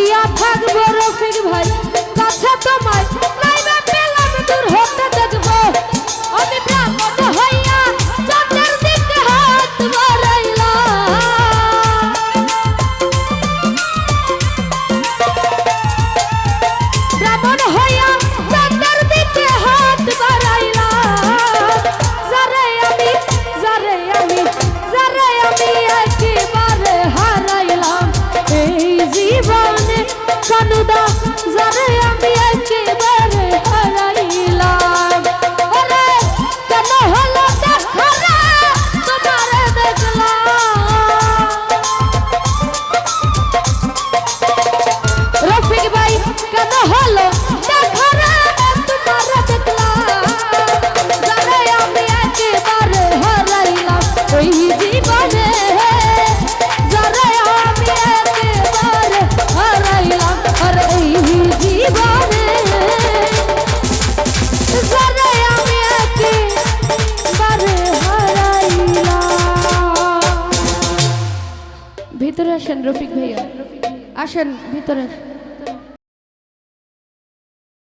বাসিয়া থাকব রফিক ভাই। কাছে তোমায় নাইবা পেলাম দূর হতে ভিতরে আসেন রফিক ভাইয়া। আসেন ভিতরে। আসেন।